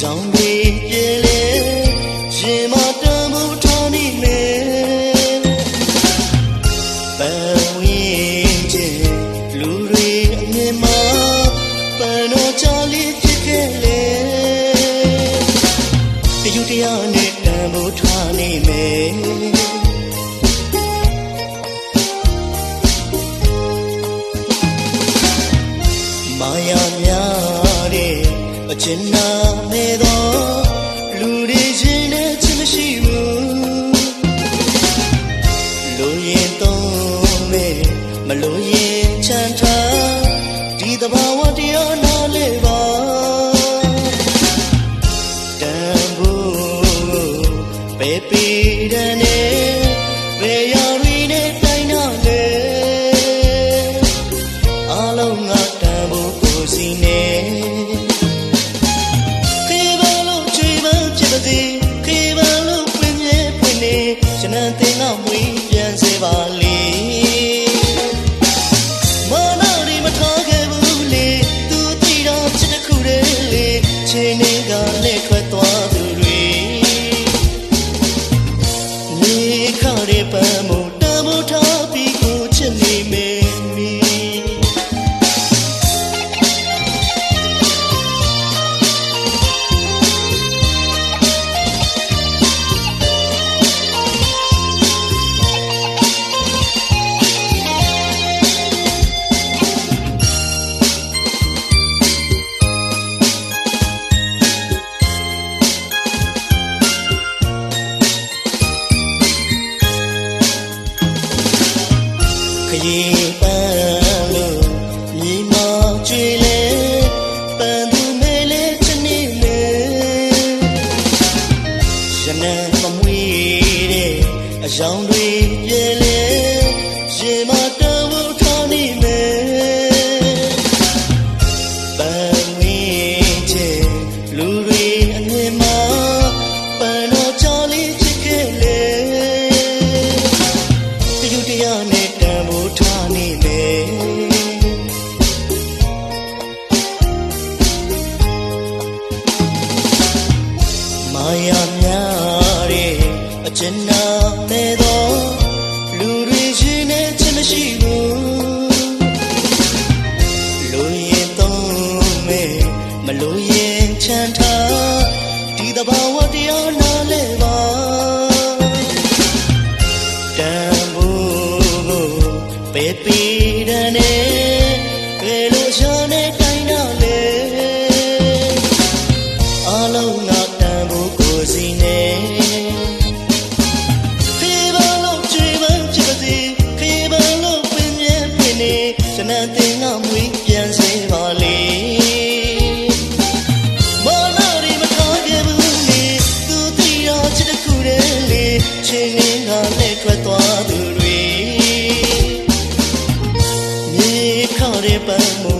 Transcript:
ဆောင်ပြီးပြည့်လေရှင်မတန်ဖို့ထောင်းနေလေပန်ဝင်းချေလူတွေအမြင်မှာပန်တော်ချလေးဖြစ်ခဲ့လေတယူတရားနဲ့တန်ဖို့ထားနေမယ် ချင်နာမဲတော့လူတွေချင်းနဲ့ချင်မရှိဘူးလူရင်တော့မဲမလို့ရင်ချမ်းသာဒီတဘော watching အယောင်တွေပြည့်လေရှင်မတ ကျွန်တော်တဲ့တော့လူတွေရှင်နဲ့ချင်မရှိဘူးလူရင်သုံးမဲ့မလူရင်ချမ်းသာဒီတဘာဝတရားနားလဲပါတန်ဖို့ကိုပေပီရနဲ့ကဲလို့ရှာနဲ့တိုင်းတော့လေအလုံးတော့တန်ဖို့ကိုစီနေ စနန်တင်ကမွေးပြန်စေပါလေမော်နိုရီမခေါ်ခဲ့ဘူးလေသူတိရောချစ်တခုတည်းလေချင်းငင်းကလည်းထွက်သွားသူတွေမြေခေါ်ရပမှု